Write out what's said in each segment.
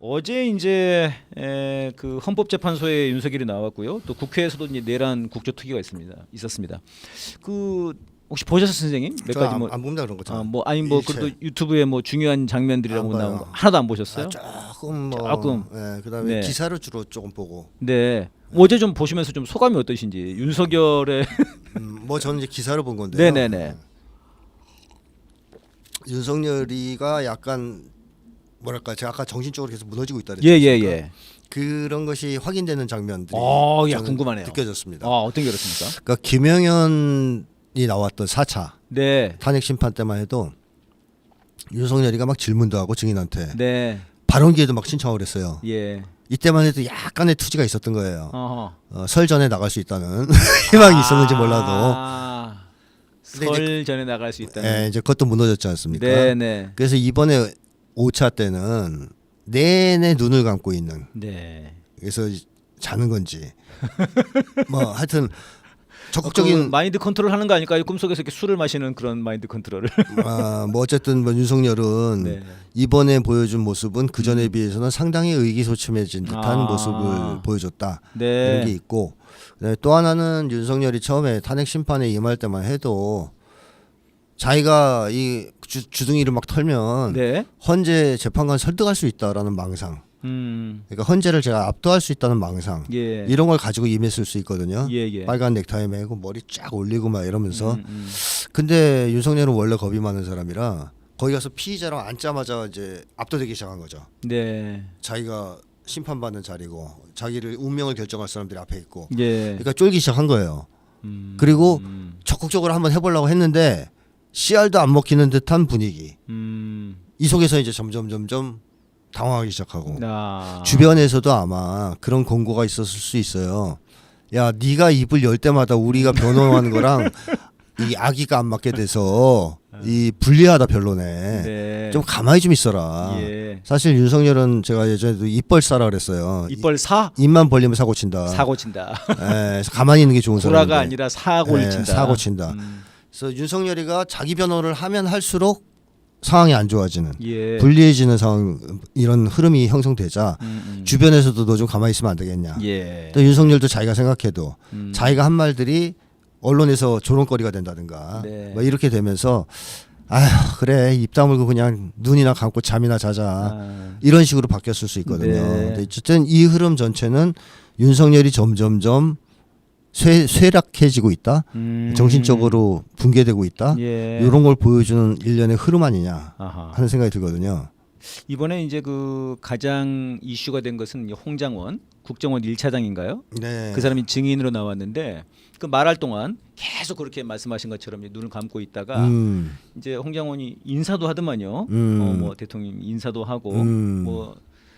어제 이제 에, 그 헌법재판소에 윤석열이 나왔고요. 또 국회에서도 이제 내란 국조특위가 있습니다. 있었습니다. 그 혹시 보셨어요, 선생님? 몇저 가지 안, 뭐, 안 봅니다 그런 거. 아, 뭐 아니 뭐 일체. 그래도 유튜브에 뭐 중요한 장면들이라고 안 나온 봐요. 거 하나도 안 보셨어요? 아, 조금 뭐 조금. 예, 그다음에 네. 기사를 주로 조금 보고. 네. 어제 좀 보시면서 좀 소감이 어떠신지 윤석열의 음, 뭐 저는 이제 기사를 본 건데요. 네네네. 윤석열이가 약간 뭐랄까 제가 아까 정신적으로 계속 무너지고 있다 예 그랬죠. 예 예. 그런 것이 확인되는 장면들이 어, 야 저는 궁금하네요. 느껴졌습니다. 아 어떤 게 그렇습니까? 그러니까 김영현이 나왔던 4차 네. 탄핵 심판 때만 해도 윤석열이가 막 질문도 하고 증인한테 네. 발언 기회도 막 신청을 했어요. 예. 이때만 해도 약간의 투지가 있었던 거예요. 어허. 어, 설 전에 나갈 수 있다는 희망이 있었는지 몰라도 아, 근데 설 전에 나갈 수 있다는. 예, 이제 그것도 무너졌지 않습니까? 네 네. 그래서 이번에 5차 때는 내내 눈을 감고 있는 네. 그래서 자는 건지 뭐 하여튼 그 적극적인 마인드 컨트롤 하는 거 아닐까요? 꿈속에서 이렇게 술을 마시는 그런 마인드 컨트롤을. 아, 뭐 어쨌든 뭐 윤석열은 네. 이번에 보여준 모습은 그 전에 비해서는 상당히 의기소침해진 듯한 아. 모습을 보여줬다 네. 이런 게 있고 또 하나는 윤석열이 처음에 탄핵 심판에 임할 때만 해도 자기가 이 주, 주둥이를 막 털면 네. 헌재 재판관 설득할 수 있다라는 망상 음. 그러니까 헌재를 제가 압도할 수 있다는 망상 예. 이런 걸 가지고 임했을 수 있거든요. 예 예. 빨간 넥타이 매고 머리 쫙 올리고 막 이러면서 음, 음. 근데 윤석열은 원래 겁이 많은 사람이라 거기 가서 피의자랑 앉자마자 이제 압도되기 시작한 거죠. 네. 자기가 심판받는 자리고 자기를 운명을 결정할 사람들이 앞에 있고 예. 그러니까 쫄기 시작한 거예요. 음, 그리고 음, 적극적으로 한번 해보려고 했는데 씨알도 안 먹히는 듯한 분위기 음. 이 속에서 이제 점점 점점 당황하기 시작하고 아. 주변에서도 아마 그런 공고가 있었을 수 있어요. 야, 네가 입을 열 때마다 우리가 변호하는 거랑 이 아기가 안 맞게 돼서 이 불리하다 별로네. 네. 좀 가만히 좀 있어라. 예. 사실 윤석열은 제가 예전에도 입벌 싸라 그랬어요. 이뻘 사 이- 입만 벌리면 사고 친다. 사고 친다. 예, 가만히 있는 게 좋은 사람인데. 구라가 아니라 사고를 예, 친다. 사고 친다. 음. 그래서 윤석열이가 자기 변호를 하면 할수록 상황이 안 좋아지는 예. 불리해지는 상황 이런 흐름이 형성되자 음, 음. 주변에서도 너 좀 가만히 있으면 안 되겠냐. 예. 또 윤석열도 자기가 생각해도 음. 자기가 한 말들이 언론에서 조롱거리가 된다든가 네. 뭐 이렇게 되면서 아휴 그래 입 다물고 그냥 눈이나 감고 잠이나 자자 아. 이런 식으로 바뀌었을 수 있거든요. 네. 근데 어쨌든 이 흐름 전체는 윤석열이 점점점 쇠, 쇠락해지고 있다. 음. 정신적으로 붕괴되고 있다. 예. 이런 걸 보여주는 일련의 흐름 아니냐 아하. 하는 생각이 들거든요. 이번에 이제 그 가장 이슈가 된 것은 홍장원 국정원 1차장인가요? 네. 그 사람이 증인으로 나왔는데 그 말할 동안 계속 그렇게 말씀하신 것처럼 눈을 감고 있다가 음, 이제 홍장원이 인사도 하더만요. 음. 어, 뭐 대통령 인사도 하고 음. 뭐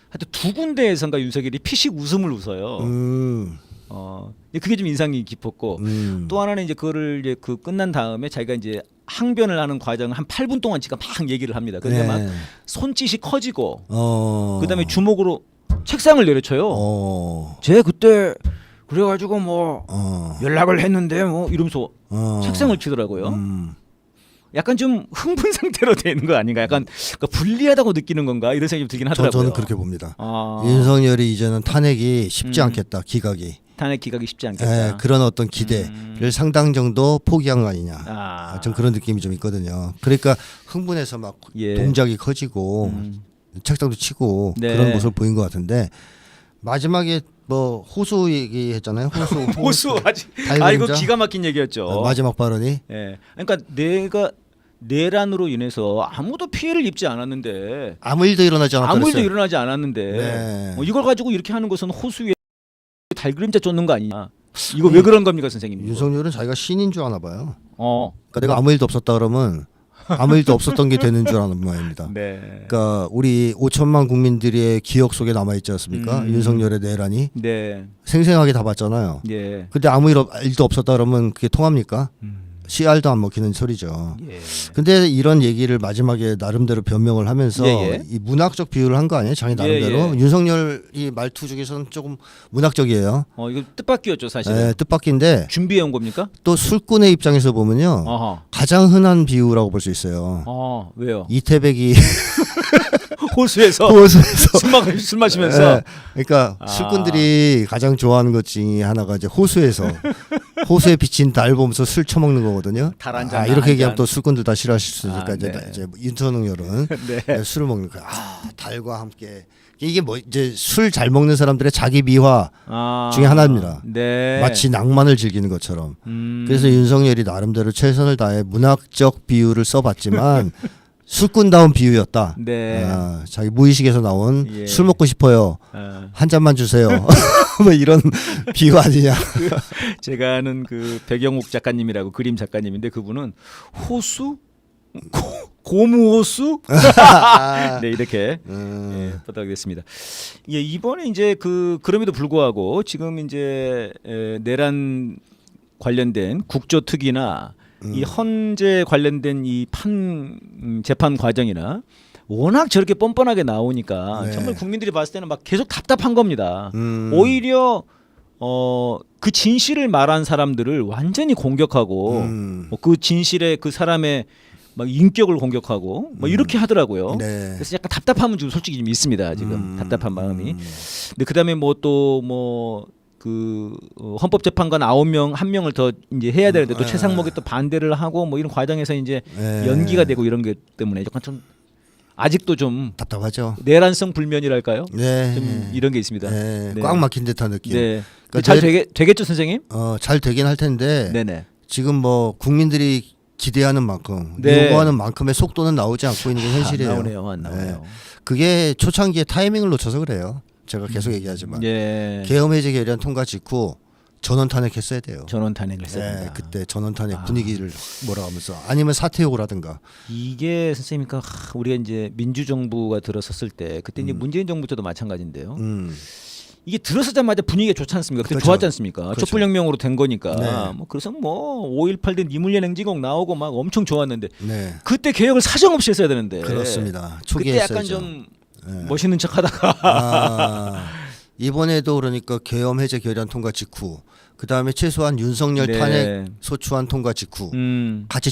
하여튼 두 군데에선가 윤석열이 피식 웃음을 웃어요. 음, 어, 그게 좀 인상이 깊었고 음. 또 하나는 이제 그거를 이제 그 끝난 다음에 자기가 이제 항변을 하는 과정을 한 8분 동안 지금 막 얘기를 합니다. 근데 네. 막 손짓이 커지고 어. 그다음에 주먹으로 책상을 내려쳐요. 어. 제 그때 그래가지고 뭐 어. 연락을 했는데 뭐 이러면서 어. 책상을 치더라고요. 음. 약간 좀 흥분 상태로 되는 거 아닌가? 약간 그러니까 불리하다고 느끼는 건가? 이런 생각이 들긴 저, 하더라고요. 저 는 그렇게 봅니다. 아, 윤석열이 이제는 탄핵이 쉽지 음. 않겠다. 기각이. 탄핵 기각이 쉽지 않겠다. 예, 그런 어떤 기대를 음. 상당 정도 포기한 거 아니냐. 아, 아, 좀 그런 느낌이 좀 있거든요. 그러니까 흥분해서 막 예. 동작이 커지고 음. 책상도 치고 네. 그런 모습을 보인 것 같은데 마지막에 뭐 호수 얘기했잖아요. 호수. 호수 아직? 아 이거 기가 막힌 얘기였죠. 어, 마지막 발언이 예, 그러니까 내가 내란으로 인해서 아무도 피해를 입지 않았는데 아무 일도 일어나지 않았다 아무 일도. 일어나지 않았는데 네. 어, 이걸 가지고 이렇게 하는 것은 호수에 달 그림자 쫓는 거 아니냐? 이거 왜 그런 겁니까, 선생님? 윤석열은 자기가 신인 줄 아나 봐요. 어, 그러니까 내가 아무 일도 없었다 그러면 아무 일도 없었던 게 되는 줄 아는 모양입니다. 네, 그러니까 우리 5천만 국민들의 기억 속에 남아 있지 않습니까? 음. 윤석열의 내란이 네, 생생하게 다 봤잖아요. 예. 근데 아무 일, 없- 일도 없었다 그러면 그게 통합니까? 음. 씨알도 안 먹히는 소리죠. 예. 근데 이런 얘기를 마지막에 나름대로 변명을 하면서 예, 예. 이 문학적 비유를 한 거 아니에요? 자기 나름대로 예, 예. 윤석열이 말투 중에서는 조금 문학적이에요. 어 이거 뜻밖이었죠 사실은. 예, 뜻밖인데 준비해 온 겁니까? 또 술꾼의 입장에서 보면요 어허. 가장 흔한 비유라고 볼 수 있어요. 어 왜요? 이태백이 호수에서 호수에서 술, 마, 술 마시면서 예, 그러니까 아. 술꾼들이 가장 좋아하는 것 중에 하나가 이제 호수에서 호수에 비친 달 보면서 술 처먹는 거거든요. 달한 아, 잔, 이렇게 한 얘기하면 잔. 또 술꾼들 다 싫어하실 수 있으니까 아, 이제, 네. 이제 윤선웅열은 네. 네, 술을 먹는 거야. 아 달과 함께 이게 뭐 이제 술 잘 먹는 사람들의 자기 미화 아, 중에 하나입니다. 네. 마치 낭만을 즐기는 것처럼. 음. 그래서 윤석열이 나름대로 최선을 다해 문학적 비유를 써봤지만 술꾼다운 비유였다. 네. 아, 자기 무의식에서 나온 예. 술 먹고 싶어요. 어, 한 잔만 주세요. 뭐 이런 비유 아니냐. 제가 아는 그 백영욱 작가님이라고 그림 작가님인데 그분은 호수 고, 고무호수 네 이렇게 음, 예, 부탁드렸습니다. 예, 이번에 이제 그 그럼에도 불구하고 지금 이제 에, 내란 관련된 국조 특위나 음. 이 헌재 관련된 이 판 재판 과정이나 워낙 저렇게 뻔뻔하게 나오니까 네. 정말 국민들이 봤을 때는 막 계속 답답한 겁니다. 음, 오히려 어 그 진실을 말한 사람들을 완전히 공격하고 음, 뭐 그 진실의 그 사람의 막 인격을 공격하고 뭐 이렇게 하더라고요. 네. 그래서 약간 답답함은 좀 솔직히 좀 있습니다 지금 음, 답답한 마음이. 음. 근데 그다음에 뭐 또뭐 그 헌법재판관 아홉 명 한 명을 더 이제 해야 되는데 또 음, 최상목이 또 반대를 하고 뭐 이런 과정에서 이제 네. 연기가 되고 이런 게 때문에 약간 좀 아직도 좀 답답하죠. 내란성 불면이랄까요? 네. 좀 이런 게 있습니다. 네. 네. 꽉 막힌 듯한 느낌. 네. 그러니까 잘 내- 되게 되겠죠 선생님? 어, 잘 되긴 할 텐데 네네. 지금 뭐 국민들이 기대하는 만큼 네. 요구하는 만큼의 속도는 나오지 않고 있는 게 현실이에요. 안 나오네요, 안 나오네요. 그게 초창기에 타이밍을 놓쳐서 그래요. 제가 계속 얘기하지만 예. 계엄 해제 결의안 통과 직후 전원 탄핵했어야 돼요. 전원 탄핵을 했어야 네. 그때 전원 탄핵 아. 분위기를 몰아가면서 아니면 사퇴욕을 하든가. 이게 선생님까 하, 우리가 이제 민주 정부가 들어섰을 때 그때 이제 문재인 정부 때도 마찬가지인데요. 음. 이게 들어서자마자 분위기가 좋지 않습니까? 그때 그렇죠. 좋았지 않습니까? 그렇죠. 촛불혁명으로 된 거니까. 네. 뭐 그래서 뭐 5.18된 니물련 행진곡 나오고 막 엄청 좋았는데 네. 그때 개혁을 사정없이 했어야 되는데. 그렇습니다. 초기에 그때 약간 했어야죠. 좀 네. 멋있는 척하다가 아, 이번에도 그러니까 계엄 해제 결의안 통과 직후 그 다음에 최소한 윤석열 네. 탄핵 소추안 통과 직후 음. 같이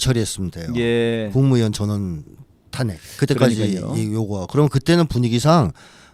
돼요. 예. 국무위원 전원 탄핵 그때까지 그러니까요. 이 요구가 그럼 그때는 분위기상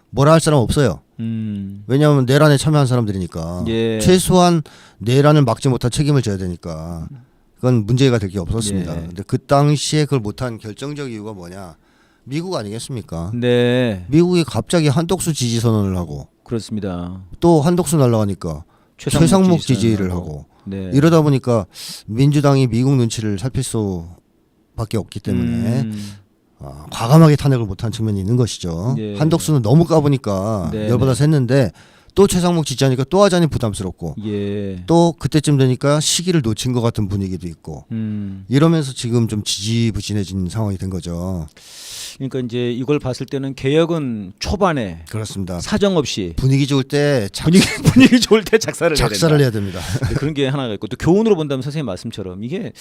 뭐라 할 사람 없어요. 음. 왜냐하면 내란에 참여한 사람들이니까 예. 최소한 내란을 막지 못한 책임을 져야 되니까 그건 문제가 될 게 없었습니다. 예. 근데 그 당시에 그걸 못한 결정적 이유가 뭐냐? 미국 아니겠습니까? 네. 미국이 갑자기 한독수 지지 선언을 하고 그렇습니다. 또 한독수 날라가니까 최상목 지지를 하고 네. 이러다 보니까 민주당이 미국 눈치를 살필 수밖에 없기 때문에 음. 아, 과감하게 탄핵을 못한 측면이 있는 것이죠. 예. 한독수는 너무 까보니까 네, 열받아 샜는데 또 최상목 지지하니까 또 하자니 부담스럽고 예. 또 그때쯤 되니까 시기를 놓친 것 같은 분위기도 있고 음. 이러면서 지금 좀 지지부진해진 상황이 된 거죠. 그러니까 이제 이걸 봤을 때는 개혁은 초반에 그렇습니다. 사정 없이 분위기 좋을 때 작, 분위기 분위기 좋을 때 작사를 해야 작사를 된다. 해야 됩니다. 네, 그런 게 하나가 있고 또 교훈으로 본다면 선생님 말씀처럼 이게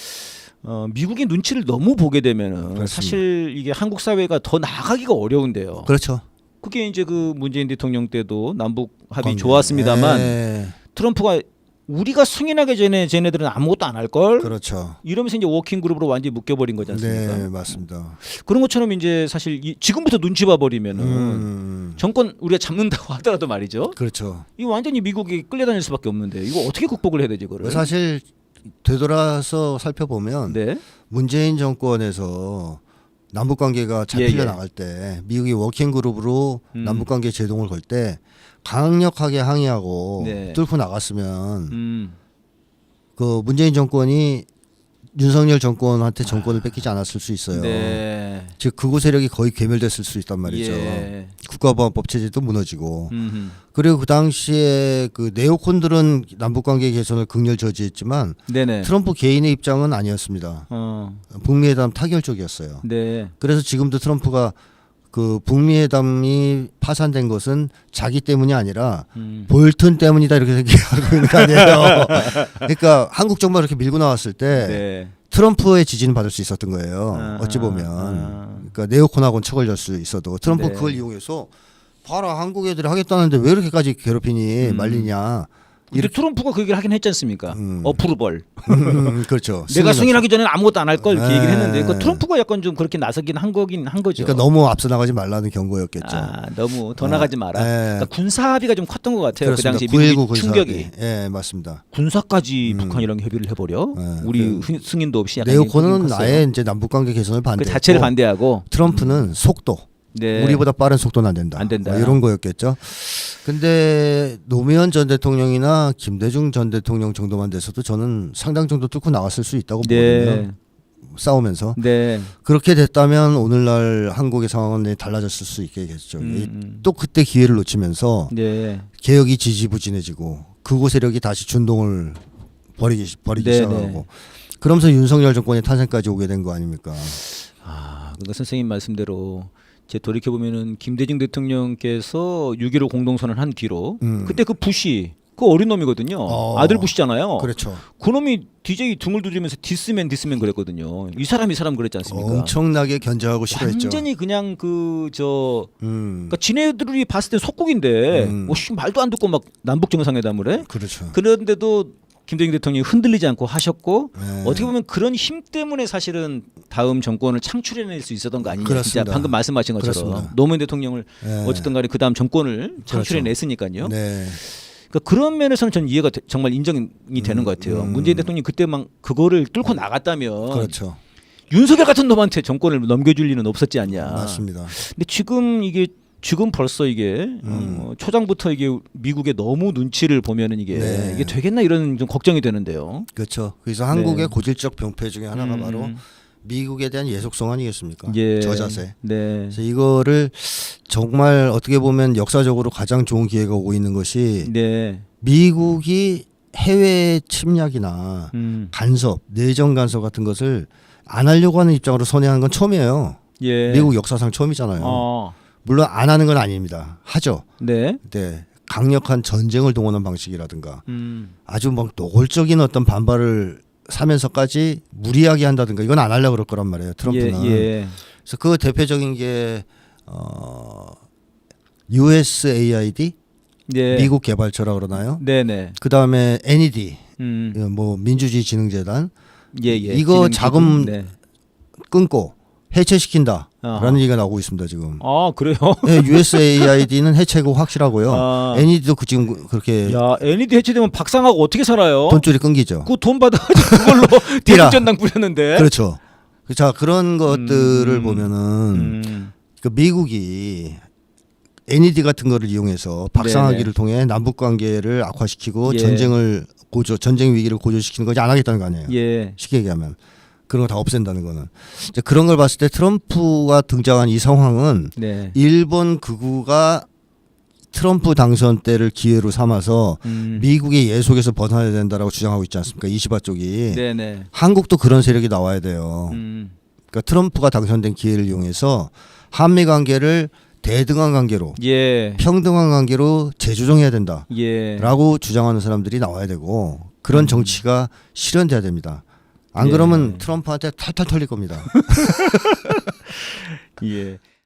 어, 미국의 눈치를 너무 보게 되면은 그렇습니다. 사실 이게 한국 사회가 더 나아가기가 어려운데요. 그렇죠. 그게 이제 그 문재인 대통령 때도 남북 합의 관계. 좋았습니다만 네, 트럼프가 우리가 승인하기 전에 쟤네들은 아무것도 안 할 걸. 그렇죠. 이러면서 이제 워킹 그룹으로 완전히 묶여버린 거지 않습니까? 네, 맞습니다. 그런 것처럼 이제 사실 이, 지금부터 눈치 봐버리면은 음, 정권 우리가 잡는다고 하더라도 말이죠. 그렇죠. 이 완전히 미국이 끌려다닐 수밖에 없는데 이거 어떻게 극복을 해야 되지 그거를? 사실 되돌아서 살펴보면 네. 문재인 정권에서 남북 관계가 잘 예, 풀려 예. 나갈 때 미국이 워킹 그룹으로 음. 남북 관계 제동을 걸 때 강력하게 항의하고 네. 뚫고 나갔으면 음. 그 문재인 정권이 윤석열 정권한테 정권을 뺏기지 않았을 수 있어요. 네. 즉 극우 세력이 거의 괴멸됐을 수 있단 말이죠. 예. 국가보안법 체제도 무너지고 음흠. 그리고 그 당시에 그 네오콘들은 남북 관계 개선을 극렬 저지했지만 네네. 트럼프 개인의 입장은 아니었습니다. 어. 북미회담 타결 쪽이었어요. 네. 그래서 지금도 트럼프가 그 북미 회담이 파산된 것은 자기 때문이 아니라 음. 볼튼 때문이다 이렇게 생각하고 있는 거 아니에요. 그러니까 한국 정부가 이렇게 밀고 나왔을 때 네. 트럼프의 지지는 받을 수 있었던 거예요. 아, 어찌 보면 아. 그러니까 네오콘하고는 척을 열수 있어도 트럼프 네. 는 그걸 이용해서 봐라 한국 애들이 하겠다는데 왜 이렇게까지 괴롭히니 음. 말리냐 근데 트럼프가 그 얘기를 하긴 했지 않습니까? 음. 어프루벌. 음, 그렇죠. 내가. 승인하기 전에는 아무것도 안 할 걸그 네. 얘기를 했는데 그 트럼프가 약간 좀 그렇게 나서긴 한 거긴 한 거죠. 그러니까 너무 앞서 나가지 말라는 경고였겠죠. 아, 너무 더 나가지 마라. 네. 그러니까 군사 합의가 좀 컸던 것 같아요. 그 그렇습니다. 당시 9.19 미국이 군사 충격이. 예, 맞습니다. 군사까지 음. 북한이랑 협의를 해버려. 네. 우리 그 흥- 승인도 없이 컸어요. 아예 이제 남북 관계 개선을 그 반대. 자체를 반대하고 트럼프는 속도. 네. 우리보다 빠른 속도는 안 된다. 안 된다. 뭐 이런 거였겠죠. 근데 노무현 전 대통령이나 김대중 전 대통령 정도만 돼서도 저는 상당 정도 뚫고 나갔을 수 있다고 네. 보거든요. 싸우면서 네. 그렇게 됐다면 오늘날 한국의 상황은 달라졌을 수 있겠죠. 음. 또 그때 기회를 놓치면서 네. 개혁이 지지부진해지고 극우 세력이 다시 준동을 벌이기 벌이기 네, 시작하고 그러면서 윤석열 정권의 탄생까지 오게 된 거 아닙니까? 아, 그러니까 선생님 말씀대로 제 돌이켜 보면은 김대중 대통령께서 6.15 공동선언 한 뒤로 음. 그때 그 부시 그 어린 놈이거든요. 어. 아들 부시잖아요. 그렇죠. 그 놈이 DJ 등을 두드리면서 디스맨 디스맨 그랬거든요. 이 사람 이 사람 그랬지 않습니까? 엄청나게 견제하고 싫어했죠. 완전히 그냥 그저 음. 그러니까 지네들이 봤을 때 속국인데 음. 뭐 씨, 말도 안 듣고 막 남북 정상회담을 해. 그렇죠. 그런데도 김대중 대통령이 흔들리지 않고 하셨고 네. 어떻게 보면 그런 힘 때문에 사실은 다음 정권을 창출해낼 수 있었던 거 아니냐. 그렇습니다. 진짜 방금 말씀하신 것처럼 그렇습니다. 노무현 대통령을 네. 어쨌든 간에 그 다음 정권을 창출해냈으니까요. 네. 그러니까 그런 면에서는 저는 이해가 되- 정말 인정이 되는 음, 것 같아요. 음. 문재인 대통령이 그때 막 그거를 뚫고 나갔다면 그렇죠. 윤석열 같은 놈한테 정권을 넘겨줄 리는 없었지 않냐. 맞습니다. 근데 지금 이게 지금 벌써 이게 음. 어, 초장부터 이게 미국의 너무 눈치를 보면은 이게 네. 이게 되겠나 이런 좀 걱정이 되는데요. 그렇죠. 그래서 한국의 네. 고질적 병폐 중에 하나가 음. 바로 미국에 대한 예속성 아니겠습니까? 예. 저 자세. 네. 그래서 이거를 정말 어떻게 보면 역사적으로 가장 좋은 기회가 오고 있는 것이 네. 미국이 해외 침략이나 음. 간섭, 내정 간섭 같은 것을 안 하려고 하는 입장으로 선회하는 건 처음이에요. 예. 미국 역사상 처음이잖아요. 어. 물론 안 하는 건 아닙니다. 하죠. 네. 네. 강력한 전쟁을 동원한 방식이라든가 음. 아주 막 노골적인 어떤 반발을 사면서까지 무리하게 한다든가 이건 안 하려고 그럴 거란 말이에요. 트럼프는. 예. 예. 그래서 그 대표적인 게 어, USAID 네. 미국 개발처라 그러나요? 네네. 그 다음에 NED 음. 뭐 민주주의 진흥재단 예, 예. 이거 자금. 네. 끊고 해체시킨다 라는. 얘기가 나오고 있습니다 지금. 아 그래요? 네, USAID는 해체고 확실하고요. 아. NED도 그 지금 그렇게 야, NED 해체되면 박상하고 어떻게 살아요? 돈줄이 끊기죠. 그 돈 받아가지고 그걸로 띠라. 대북전당 부렸는데. 그렇죠. 자 그런 것들을 음. 보면은 음. 그 미국이 NED 같은 거를 이용해서 박상하기를 통해 남북 관계를 악화시키고 예. 전쟁을 고조 전쟁 위기를 고조시키는 거지 안 하겠다는 거 아니에요. 예. 쉽게 얘기하면 그런 거 다 없앤다는 거는 이제 그런 걸 봤을 때 트럼프가 등장한 이 상황은 네. 일본 극우가 트럼프 당선 때를 기회로 삼아서 음. 미국의 예속에서 벗어나야 된다라고 주장하고 있지 않습니까? 이시바 쪽이 네네. 한국도 그런 세력이 나와야 돼요. 음. 그러니까 트럼프가 당선된 기회를 이용해서 한미 관계를 대등한 관계로 예. 평등한 관계로 재조정해야 된다라고 예. 주장하는 사람들이 나와야 되고 그런 음. 정치가 실현돼야 됩니다. 안 예. 그러면 트럼프한테 탈탈 털릴 겁니다. 예.